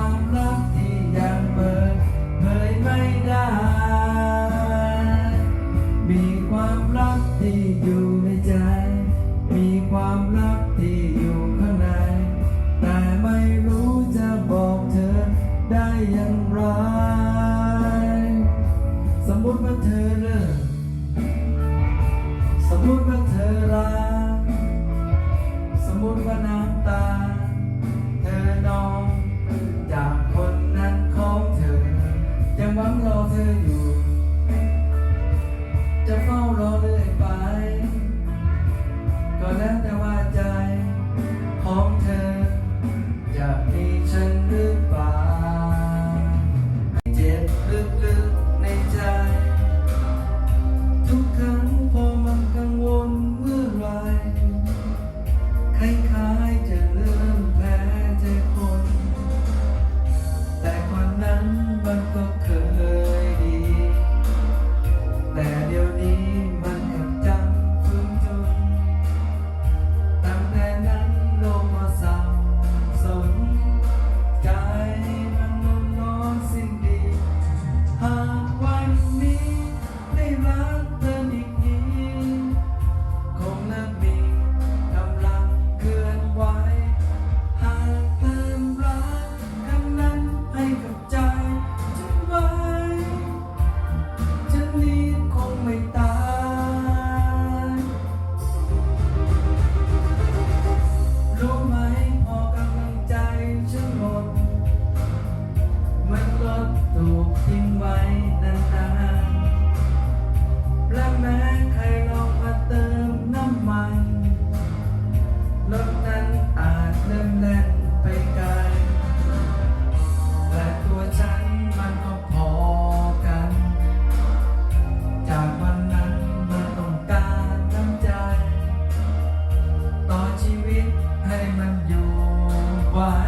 ความรักที่ยังเปิเผยไม่ได้ มีความรักที่อยู่ในใจ มีความรักที่อยู่ข้างใน แต่ไม่รู้จะบอกเธอได้อย่างไร สมมติว่าเธอเลิกสมมติว่าเธอรักสมมติว่าน้ำตา เธอนอง ไ